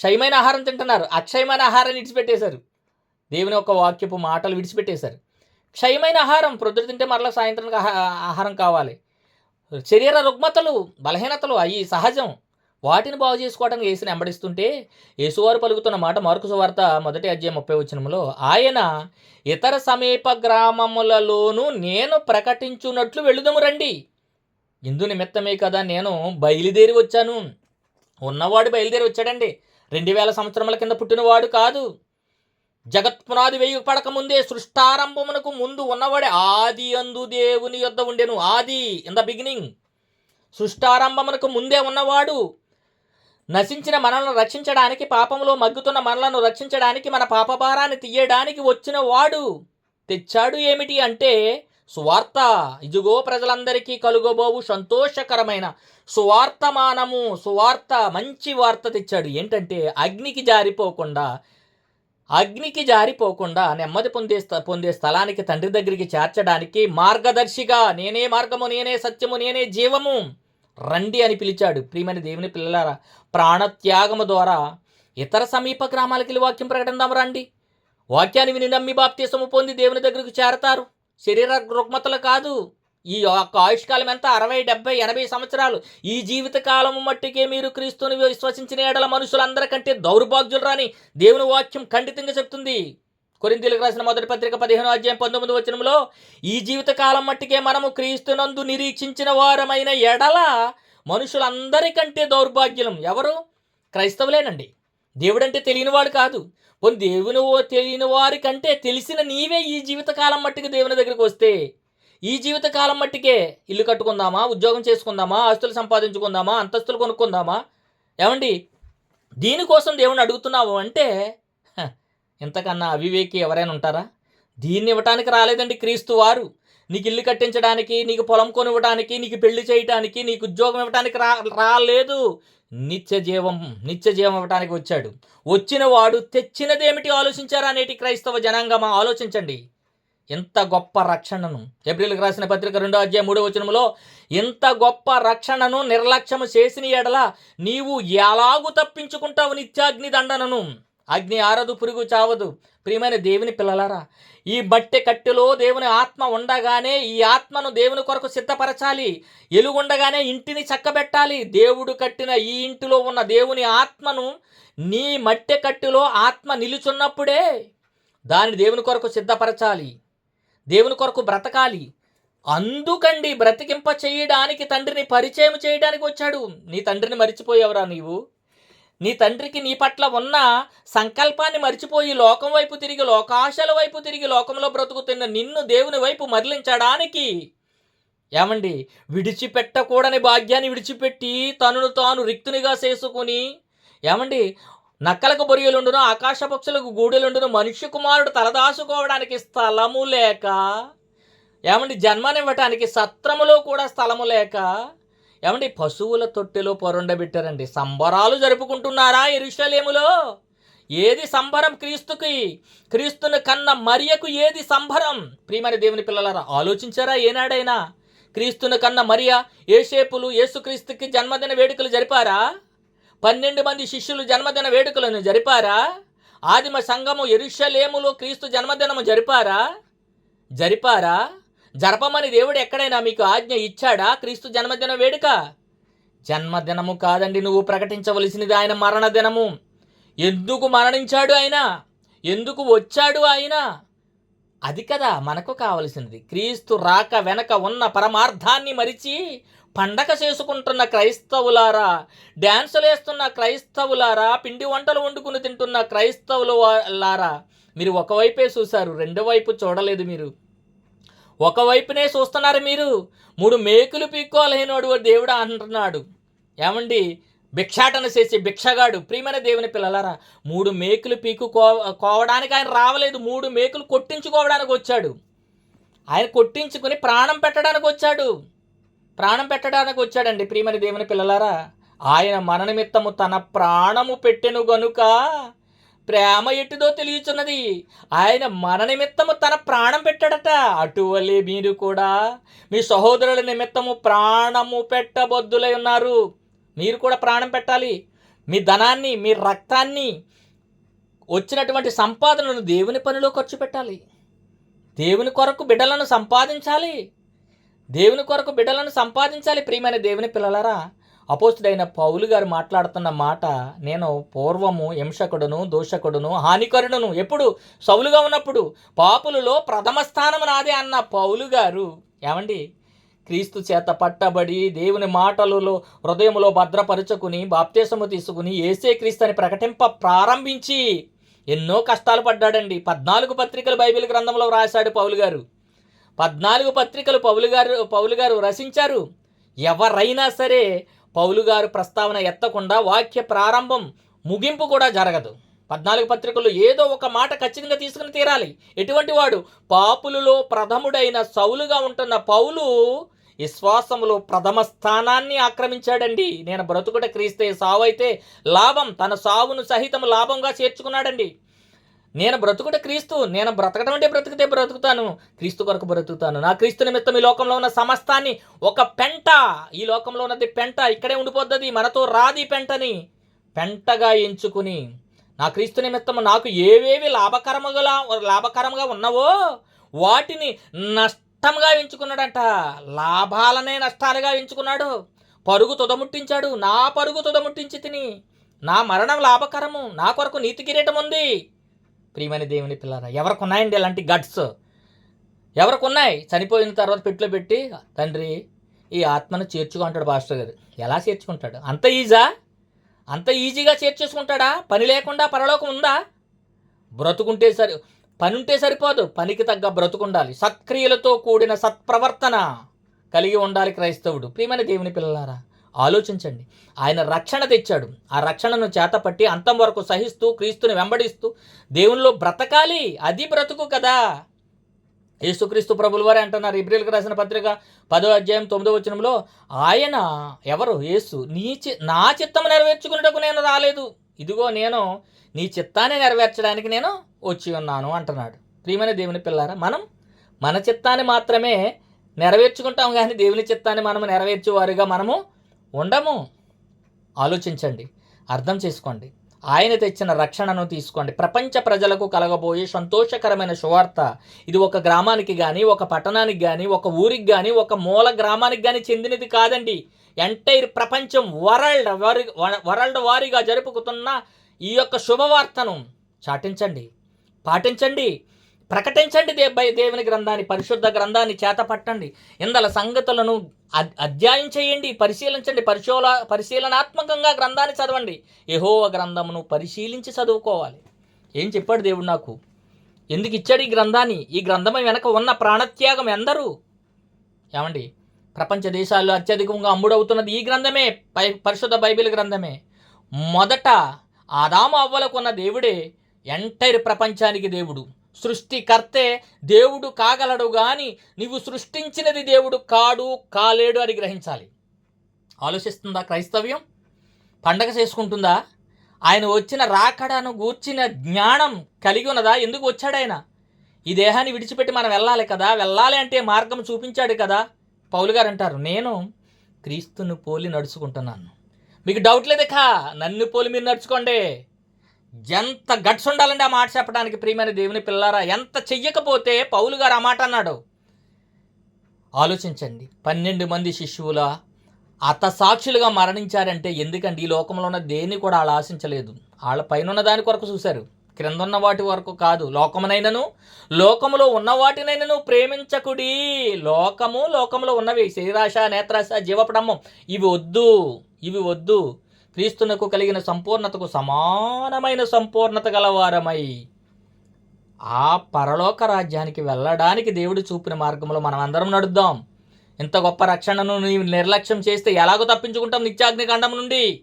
క్షయమైన ఆహారం తింటున్నారు. అక్షయమైన ఆహారాన్ని విడిచిపెట్టేశారు. దేవుని యొక్క వాక్యపు మాటలు విడిచిపెట్టేశారు. క్షయమైన ఆహారం ప్రొద్దున తింటే మరలా సాయంత్రానికి ఆహారం కావాలి. శరీర రుగ్మతలు బలహీనతలు అవి సహజం. వాటిని బాగు చేసుకోవడానికి యేసుని వెంబడిస్తుంటే యేసువారు పలుకుతున్న మాట మార్కుసు వార్త మొదటి అధ్యాయం ముప్పై వచనంలో ఆయన ఇతర సమీప గ్రామములలోనూ నేను ప్రకటించున్నట్లు వెళుదము రండి. ఇందు నిమిత్తమే కదా నేను బయలుదేరి వచ్చాను. ఉన్నవాడు బయలుదేరి వచ్చాడండి. రెండు వేల సంవత్సరముల కింద పుట్టినవాడు కాదు. జగత్ పునాది పడక ముందే సృష్టారంభమునకు ముందు ఉన్నవాడే ఆది అందు దేవుని యొద్ద ఉండెను. ఆది ఇన్ ద బిగినింగ్ సృష్టారంభమునకు ముందే ఉన్నవాడు నశించిన మనలను రక్షించడానికి పాపంలో మగ్గుతున్న మనలను రక్షించడానికి మన పాపభారాన్ని తీయడానికి వచ్చిన వాడు తెచ్చాడు ఏమిటి అంటే సువార్త. ఇదిగో ప్రజలందరికీ కలుగబోవు సంతోషకరమైన సువార్తమానము. సువార్త మంచి వార్త తెచ్చాడు. ఏంటంటే అగ్నికి జారిపోకుండా అగ్నికి జారిపోకుండా నెమ్మది పొందే పొందే స్థలానికి తండ్రి దగ్గరికి చేర్చడానికి మార్గదర్శిగా నేనే మార్గము నేనే సత్యము నేనే జీవము రండి అని పిలిచాడు. ప్రియమైన దేవుని పిల్లలారా ప్రాణత్యాగము ద్వారా ఇతర సమీప గ్రామాలకి వెళ్ళి వాక్యం ప్రకటిద్దాం రండి. వాక్యాన్ని విని నమ్మి బాప్తీసము పొంది దేవుని దగ్గరకు చేరతారు. శరీర రుగ్మతలు కాదు. ఈ యొక్క ఆయుష్కాలం ఎంత? అరవై డెబ్బై ఎనభై సంవత్సరాలు. ఈ జీవితకాలం మట్టుకే మట్టికే మీరు క్రీస్తుని విశ్వసించిన ఏడల మనుషులందరికంటే దౌర్భాగ్యులు రాని దేవుని వాక్యం ఖండితంగా చెప్తుంది. కొరింతీలకు రాసిన మొదటి పత్రిక పదిహేను అధ్యాయం పంతొమ్మిది వచనంలో ఈ జీవితకాలం మట్టుకే మట్టికే మనము క్రీస్తునందు నిరీక్షించిన వారమైన ఎడల మనుషులందరికంటే దౌర్భాగ్యులం ఎవరు? క్రైస్తవులేనండి. దేవుడంటే తెలియనివాడు కాదు. కొన్ని దేవుని ఓ తెలియని వారి కంటే తెలిసిన నీవే ఈ జీవితకాలం మట్టికి దేవుని దగ్గరికి వస్తే ఈ జీవితకాలం మట్టికే ఇల్లు కట్టుకుందామా ఉద్యోగం చేసుకుందామా ఆస్తులు సంపాదించుకుందామా అంతస్తులు కొనుక్కుందామా? ఏమండి? దీనికోసం దేవుని అడుగుతున్నావు అంటే ఇంతకన్నా అవివేకి ఎవరైనా ఉంటారా? దీన్ని ఇవ్వటానికి రాలేదండి క్రీస్తు వారు. నీకు ఇల్లు కట్టించడానికి నీకు పొలం కొనివ్వడానికి నీకు పెళ్ళి చేయటానికి నీకు ఉద్యోగం ఇవ్వడానికి రా రాలేదు. నిత్య జీవం నిత్య జీవం ఇవ్వటానికి వచ్చాడు. వచ్చిన వాడు తెచ్చినదేమిటి ఆలోచించారా అనేటి క్రైస్తవ జనాంగమా? ఆలోచించండి. ఎంత గొప్ప రక్షణను. ఏప్రిల్కి రాసిన పత్రిక రెండో అధ్యాయం మూడో వచనంలో ఇంత గొప్ప రక్షణను నిర్లక్ష్యము చేసిన ఎడల నీవు ఎలాగు తప్పించుకుంటావు నిత్యాగ్ని దండనను అగ్ని ఆరదు పురుగు చావదు. ప్రియమైన దేవుని పిల్లలారా ఈ బట్టె కట్టెలో దేవుని ఆత్మ ఉండగానే ఈ ఆత్మను దేవుని కొరకు సిద్ధపరచాలి. ఎలుగుండగానే ఇంటిని చక్కబెట్టాలి. దేవుడు కట్టిన ఈ ఇంటిలో ఉన్న దేవుని ఆత్మను నీ మట్టె కట్టెలో ఆత్మ నిలుచున్నప్పుడే దాన్ని దేవుని కొరకు సిద్ధపరచాలి. దేవుని కొరకు బ్రతకాలి. అందుకండి బ్రతికింప చేయడానికి తండ్రిని పరిచయం చేయడానికి వచ్చాడు. నీ తండ్రిని మరిచిపోయావురా నీవు? నీ తండ్రికి నీ పట్ల ఉన్న సంకల్పాన్ని మర్చిపోయి లోకం వైపు తిరిగి లోకాశల వైపు తిరిగి లోకంలో బ్రతుకుతున్న నిన్ను దేవుని వైపు మరలించడానికి ఏమండి? విడిచిపెట్టకూడని భాగ్యాన్ని విడిచిపెట్టి తనను తాను రిక్తునిగా చేసుకుని ఏమండి? నక్కలకు బొరియలుండును ఆకాశ పక్షులకు గూడెలుండును మనుష్య కుమారుడు తలదాసుకోవడానికి స్థలము లేక ఏమండి? జన్మనివ్వటానికి సత్రములో కూడా స్థలము లేక ఏమండి పశువుల తొట్టెలో పొరుండబెట్టారండి. సంబరాలు జరుపుకుంటున్నారా ఎరుషలేములో? ఏది సంబరం క్రీస్తుకి? క్రీస్తుని కన్న మరియకు ఏది సంబరం? ప్రియమైన దేవుని పిల్లలారా ఆలోచించారా ఏనాడైనా? క్రీస్తుని కన్న మరియ ఏసేపులు యేసుక్రీస్తుకి జన్మదిన వేడుకలు జరిపారా? పన్నెండు మంది శిష్యులు జన్మదిన వేడుకలను జరిపారా? ఆదిమ సంఘము ఎరుషలేములో క్రీస్తు జన్మదినము జరిపారా? జరిపారా? జరపమని దేవుడు ఎక్కడైనా మీకు ఆజ్ఞ ఇచ్చాడా? క్రీస్తు జన్మదిన వేడుక? జన్మదినము కాదండి నువ్వు ప్రకటించవలసినది ఆయన మరణదినము. ఎందుకు మరణించాడు ఆయన? ఎందుకు వచ్చాడు ఆయన? అది కదా మనకు కావలసినది. క్రీస్తు రాక వెనక ఉన్న పరమార్థాన్ని మరిచి పండగ చేసుకుంటున్న క్రైస్తవులారా డ్యాన్సులు వేస్తున్న క్రైస్తవులారా పిండి వంటలు వండుకుని తింటున్న క్రైస్తవులారా మీరు ఒకవైపే చూశారు రెండో వైపు చూడలేదు మీరు. ఒకవైపునే చూస్తున్నారు మీరు. మూడు మేకులు పీక్కోలేనోడు దేవుడు అంటున్నాడు. ఏమండి? భిక్షాటన చేసి భిక్షగాడు. ప్రియమైన దేవుని పిల్లలారా మూడు మేకులు పీకు కో- కోవడానికి ఆయన రావలేదు. మూడు మేకులు కొట్టించుకోవడానికి వచ్చాడు. ఆయన కొట్టించుకుని ప్రాణం పెట్టడానికి వచ్చాడు. ప్రాణం పెట్టడానికి వచ్చాడండి ప్రియమైన దేవుని పిల్లలారా. ఆయన మన నిమిత్తము తన ప్రాణము పెట్టెను గనుక ప్రేమ ఎట్టిదో తెలియచున్నది. ఆయన మన నిమిత్తము తన ప్రాణం పెట్టాడట. అటువలే మీరు కూడా మీ సహోదరుల నిమిత్తము ప్రాణము పెట్టబొద్దులై ఉన్నారు. మీరు కూడా ప్రాణం పెట్టాలి. మీ ధనాన్ని మీ రక్తాన్ని వచ్చినటువంటి సంపాదనను దేవుని పనిలో ఖర్చు పెట్టాలి. దేవుని కొరకు బిడ్డలను సంపాదించాలి. దేవుని కొరకు బిడ్డలను సంపాదించాలి ప్రియమైన దేవుని పిల్లలరా. అపోస్తుడైన పౌలు గారు మాట్లాడుతున్న మాట నేను పూర్వము హింసకుడును దూషకుడును హానికరుడును ఎప్పుడు సౌలుగా ఉన్నప్పుడు పాపులలో ప్రథమ స్థానం నాదే అన్న పౌలు గారు. ఏమండి? క్రీస్తు చేత పట్టబడి దేవుని మాటలలో హృదయంలో భద్రపరుచుకుని బాప్తేశము తీసుకుని ఏసే క్రీస్తు అని ప్రకటింప ప్రారంభించి ఎన్నో కష్టాలు పడ్డాడండి. పద్నాలుగు పత్రికలు బైబిల్ గ్రంథంలో రాశాడు పౌలు గారు. పద్నాలుగు పత్రికలు పౌలు గారు పౌలు గారు రచించారు. ఎవరైనా సరే పౌలు గారు ప్రస్తావన ఎత్తకుండా వాక్య ప్రారంభం ముగింపు కూడా జరగదు. పద్నాలుగు పత్రికలు ఏదో ఒక మాట ఖచ్చితంగా తీసుకుని తీరాలి. ఎటువంటి వాడు? పాపులలో ప్రథముడైన సౌలుగా ఉంటున్న పౌలు విశ్వాసములో ప్రథమ స్థానాన్ని ఆక్రమించాడండి. నేను బ్రతుకుట క్రీస్తే సావు అయితే లాభం తన సావును సహితం లాభంగా చేర్చుకున్నాడండి. నేను బ్రతుకుట క్రీస్తు నేను బ్రతకడం అంటే బ్రతికితే బ్రతుకుతాను. క్రీస్తు కొరకు బ్రతుకుతాను. నా క్రీస్తు నిమిత్తం ఈ లోకంలో ఉన్న సమస్తాన్ని ఒక పెంట ఈ లోకంలో ఉన్నది పెంట ఇక్కడే ఉండిపోద్ది మనతో రాది పెంటని. పెంటగా ఎంచుకుని నా క్రీస్తు నిమిత్తం నాకు ఏవేవి లాభకరముగా లాభకరంగా ఉన్నవో వాటిని నష్టంగా ఎంచుకున్నాడంట. లాభాలనే నష్టాలుగా ఎంచుకున్నాడు. పరుగు తుదముట్టించాడు. నా పరుగు తుదముట్టించి తిని నా మరణం లాభకరము. నా కొరకు నీతి కిరీటం ఉంది ప్రియమైన దేవుని పిల్లరా ఎవరికి ఉన్నాయండి ఇలాంటి గట్స్ ఎవరికి ఉన్నాయి చనిపోయిన తర్వాత పెట్టులో పెట్టి తండ్రి ఈ ఆత్మను చేర్చుకుంటాడు పాస్టర్ గారు. ఎలా చేర్చుకుంటాడు? అంత ఈజా? అంత ఈజీగా చేర్చేసుకుంటాడా? పని లేకుండా పరలోకం ఉందా? బ్రతుకుంటే సరి పని ఉంటే సరిపోదు. పనికి తగ్గ బ్రతుకుండాలి. సత్క్రియలతో కూడిన సత్ప్రవర్తన కలిగి ఉండాలి క్రైస్తవుడు. ప్రియమైన దేవుని పిల్లలారా ఆలోచించండి. ఆయన రక్షణ తెచ్చాడు. ఆ రక్షణను చేతపట్టి అంతం వరకు సహిస్తూ క్రీస్తుని వెంబడిస్తూ దేవునిలో బ్రతకాలి. అది బ్రతుకు కదా. యేసుక్రీస్తు ప్రభుల వారే అంటున్నారు. ఇబ్రిల్కి రాసిన పత్రిక పదో అధ్యాయం తొమ్మిదో వచనంలో ఆయన ఎవరు? యేసు నీ చి నా చిత్తము నెరవేర్చుకున్నటకు నేను రాలేదు. ఇదిగో నేను నీ చిత్తాన్ని నెరవేర్చడానికి నేను వచ్చి ఉన్నాను అంటున్నాడు. ప్రియమైన దేవుని పిల్లారా మనం మన చిత్తాన్ని మాత్రమే నెరవేర్చుకుంటాం కానీ దేవుని చిత్తాన్ని మనము నెరవేర్చేవారుగా మనము ఉండము. ఆలోచించండి. అర్థం చేసుకోండి. ఆయన తెచ్చిన రక్షణను తీసుకోండి. ప్రపంచ ప్రజలకు కలగబోయే సంతోషకరమైన శువార్త ఇది ఒక గ్రామానికి కానీ ఒక పట్టణానికి కానీ ఒక ఊరికి కానీ ఒక మూల గ్రామానికి కానీ చెందినది కాదండి. ఎంటైర్ ప్రపంచం వరల్డ్ వారి వరల్డ్ వారీగా జరుపుకుతున్న ఈ యొక్క శుభవార్తను చాటించండి. పాటించండి. ప్రకటించండి దే బై దేవుని గ్రంథాన్ని పరిశుద్ధ గ్రంథాన్ని చేత పట్టండి. ఇందల సంగతులను అధ్యాయం చేయండి పరిశీలించండి పరిశోల పరిశీలనాత్మకంగా గ్రంథాన్ని చదవండి. యహోవ గ్రంథమును పరిశీలించి చదువుకోవాలి. ఏం చెప్పాడు దేవుడు నాకు? ఎందుకు ఇచ్చాడు ఈ గ్రంథాన్ని? ఈ గ్రంథం వెనక ఉన్న ప్రాణత్యాగం ఎందరూ? ఏమండి? ప్రపంచ దేశాల్లో అత్యధికంగా అమ్ముడవుతున్నది ఈ గ్రంథమే పై పరిశుద్ధ బైబిల్ గ్రంథమే. మొదట ఆదాము అవ్వలకున్న దేవుడే ఎంటైర్ ప్రపంచానికి దేవుడు. సృష్టికర్తే దేవుడు కాగలడు గాని నీవు సృష్టించినది దేవుడు కాడు కాలేడు అని గ్రహించాలి. ఆలోచిస్తుందా క్రైస్తవ్యం? పండగ చేసుకుంటుందా? ఆయన వచ్చిన రాకడను గూర్చిన జ్ఞానం కలిగి ఉన్నదా? ఎందుకు వచ్చాడు ఆయన? ఈ దేహాన్ని విడిచిపెట్టి మనం వెళ్ళాలి కదా? వెళ్ళాలి అంటే మార్గం చూపించాడు కదా? పౌలు గారు అంటారు నేను క్రీస్తును పోలి నడుచుకుంటున్నాను. మీకు డౌట్ లేదు? కా నన్ను పోలి మీరు నడుచుకోండి. ఎంత గట్స్ ఉండాలండి ఆ మాట చెప్పడానికి ప్రియమైన దేవుని పిల్లారా ఎంత చెయ్యకపోతే పౌలు గారు ఆ మాట అన్నాడు. ఆలోచించండి. పన్నెండు మంది శిష్యువుల అత సాక్షులుగా మరణించారంటే ఎందుకండి? ఈ లోకంలో ఉన్న దేన్ని కూడా వాళ్ళు ఆశించలేదు. వాళ్ళ పైన ఉన్న దాని కొరకు చూశారు. క్రింద ఉన్న వాటి వరకు కాదు. లోకమునైనను లోకములో ఉన్న వాటినైనను ప్రేమించకుడి. లోకము లోకములో ఉన్నవి. శరీరాశ నేత్రాశ జీవపడమ్మం ఇవి వద్దు. ఇవి వద్దు. క్రీస్తునకు కలిగిన సంపూర్ణతకు సమానమైన సంపూర్ణత గలవారమై ఆ పరలోక రాజ్యానికి వెళ్ళడానికి దేవుడు చూపిన మార్గంలో మనం అందరం నడుద్దాం. ఇంత గొప్ప రక్షణను నీవు నిర్లక్ష్యం చేస్తే ఎలాగో తప్పించుకుంటాం నిత్యాగ్నికాండం నుండి?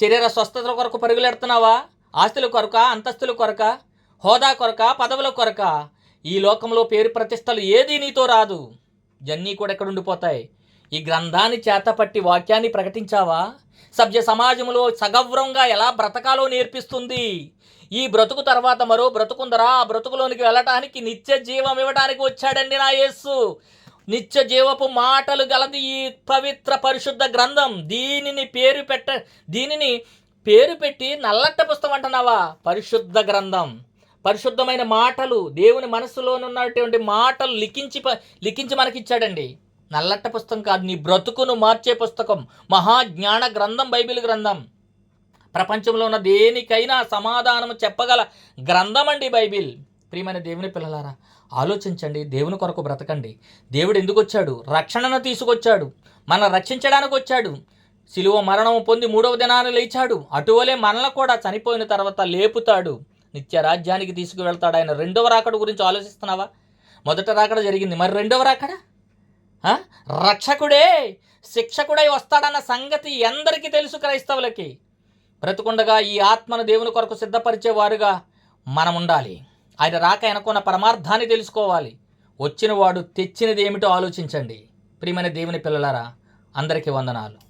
శరీర స్వస్థతల కొరకు పరుగులెడుతున్నావా? ఆస్తుల కొరక? అంతస్తుల కొరక? హోదా కొరక? పదవుల కొరక? ఈ లోకంలో పేరు ప్రతిష్టలు ఏది నీతో రాదు. జన్నీ కూడా ఎక్కడ ఉండిపోతాయి ఈ గ్రంథాన్ని చేతపట్టి వాక్యాన్ని ప్రకటించావా? సభ్య సమాజంలో సగౌరవంగా ఎలా బ్రతకాలో నేర్పిస్తుంది? ఈ బ్రతుకు తర్వాత మరో బ్రతుకుందరా? ఆ బ్రతుకులోనికి వెళ్ళటానికి నిత్య జీవం ఇవ్వడానికి వచ్చాడండి నా యేస్సు నిత్య జీవపు మాటలు గలది ఈ పవిత్ర పరిశుద్ధ గ్రంథం. దీనిని పేరు పెట్ట దీనిని పేరు పెట్టి నల్లట్ట పుస్తకం అంటున్నావా? పరిశుద్ధ గ్రంథం. పరిశుద్ధమైన మాటలు దేవుని మనసులోనున్నటువంటి మాటలు లిఖించి ప- లిఖించి మనకిచ్చాడండి. నల్లట్ట పుస్తకం కాదు నీ బ్రతుకును మార్చే పుస్తకం. మహాజ్ఞాన గ్రంథం బైబిల్ గ్రంథం. ప్రపంచంలో ఉన్న దేనికైనా సమాధానం చెప్పగల గ్రంథం అండి బైబిల్. ప్రియమైన దేవుని పిల్లలారా ఆలోచించండి దేవుని కొరకు బ్రతకండి. దేవుడు ఎందుకు వచ్చాడు రక్షణను తీసుకొచ్చాడు. మన రక్షించడానికి వచ్చాడు సిలువ మరణం పొంది మూడవ దినాన్ని లేచాడు. అటువలే మనల్ని కూడా చనిపోయిన తర్వాత లేపుతాడు. నిత్య రాజ్యానికి తీసుకువెళ్తాడు. ఆయన రెండవ రాకడ గురించి ఆలోచిస్తున్నావా? మొదట రాకడ జరిగింది. మరి రెండవ రాకడా? రక్షకుడే శిక్షకుడై వస్తాడన్న సంగతి ఎందరికీ తెలుసు క్రైస్తవులకి. బ్రతుకుండగా ఈ ఆత్మను దేవుని కొరకు సిద్ధపరిచేవారుగా మనం ఉండాలి ఆయన రాక వెనకున్న పరమార్థాన్ని తెలుసుకోవాలి. వచ్చిన వాడు తెచ్చినది ఏమిటో ఆలోచించండి. ప్రియమైన దేవుని పిల్లలారా అందరికీ వందనాలు.